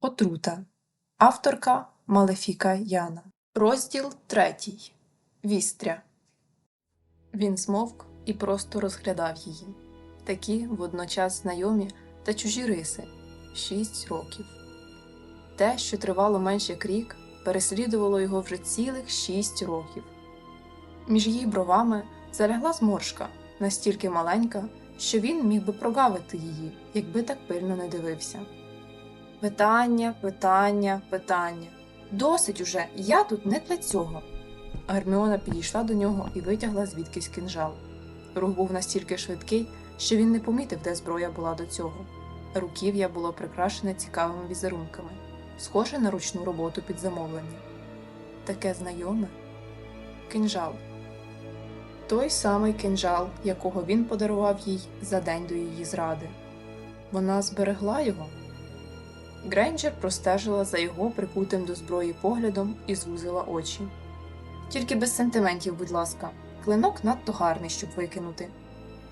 Отрута. Авторка Малефіка Яна. Розділ третій. Вістря. Він змовк і просто розглядав її. Такі водночас знайомі та чужі риси. Шість років. Те, що тривало менше як рік, переслідувало його вже цілих шість років. Між її бровами залягла зморшка, настільки маленька, що він міг би прогавити її, якби так пильно не дивився. Питання, питання, питання. Досить уже, я тут не для цього. Герміона підійшла до нього і витягла звідкись кинжал. Рух був настільки швидкий, що він не помітив, де зброя була до цього. Руків'я було прикрашене цікавими візерунками, схоже на ручну роботу під замовлення. Таке знайоме кинжал. Той самий кинжал, якого він подарував їй за день до її зради. Вона зберегла його. Грейнджер простежила за його прикутим до зброї поглядом і звузила очі. Тільки без сентиментів, будь ласка, клинок надто гарний, щоб викинути.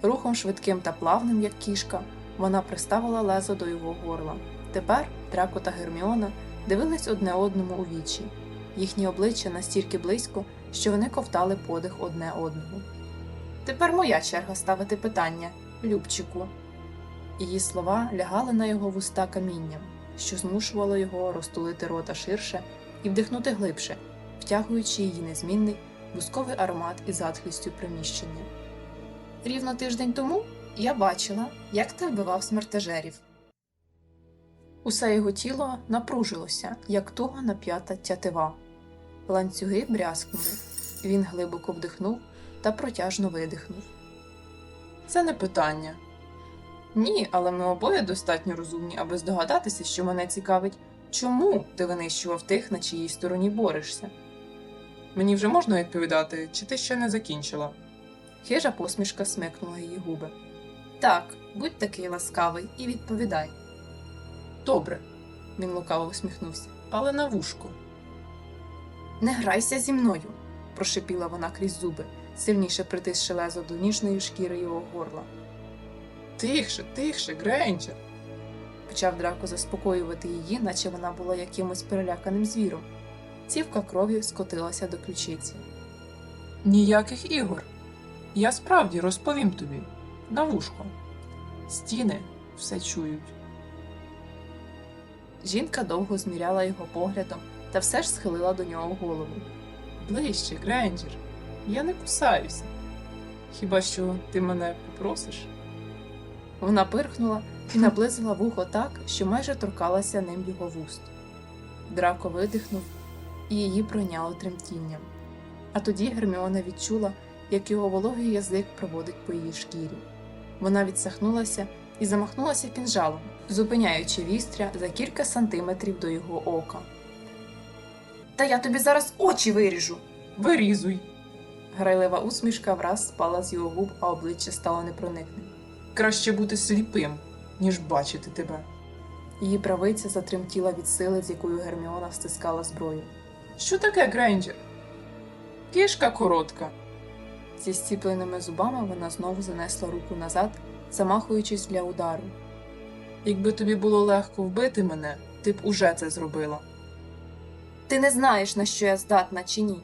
Рухом швидким та плавним, як кішка, вона приставила лезо до його горла. Тепер Драко та Герміона дивились одне одному у вічі, їхні обличчя настільки близько, що вони ковтали подих одне одного. Тепер моя черга ставити питання, Любчику. Її слова лягали на його вуста камінням, що змушувало його розтулити рота ширше і вдихнути глибше, втягуючи її незмінний бусковий аромат із затхлістю приміщення. Рівно тиждень тому я бачила, як ти вбивав смертежерів. Усе його тіло напружилося, як туго нап'ята тятива. Ланцюги брязкнули. Він глибоко вдихнув та протяжно видихнув. Це не питання. Ні, але ми обоє достатньо розумні, аби здогадатися, що мене цікавить, чому ти винищував тих, на чиїй стороні борешся. Мені вже можна відповідати, чи ти ще не закінчила? Хижа посмішка смикнула її губи. Так, будь такий ласкавий і відповідай. Добре, Він лукаво усміхнувся. але на вушко. Не грайся зі мною, прошипіла вона крізь зуби, сильніше притисши лезо до ніжної шкіри його горла. Тихше, тихше, Грейнджер. Почав драко заспокоювати її, наче вона була якимось переляканим звіром. Цівка крові скотилася до ключиці. Ніяких ігор. Я справді розповім тобі. На вушко. Стіни все чують. Жінка довго зміряла його поглядом та все ж схилила до нього голову. Ближче, Грейнджер. Я не кусаюся. Хіба що ти мене попросиш? Вона пирхнула і наблизила вухо так, що майже торкалася ним його вуст. Драко видихнув, і її пройняло тремтінням. А тоді Герміона відчула, як його вологий язик проводить по її шкірі. Вона відсахнулася і замахнулася кінжалом, зупиняючи вістря за кілька сантиметрів до його ока. Та я тобі зараз очі виріжу. Вирізуй. Грайлива усмішка враз спала з його губ, а обличчя стало непроникним. Краще бути сліпим, ніж бачити тебе. Її правиця затремтіла від сили, з якою Герміона стискала зброю. Що таке, Грейнджер? Кішка коротка. Зі зціпленими зубами вона знову занесла руку назад, замахуючись для удару. Якби тобі було легко вбити мене, ти б уже це зробила. Ти не знаєш, на що я здатна чи ні.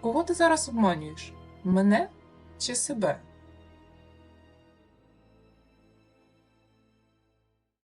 Кого ти зараз обманюєш? Мене чи себе?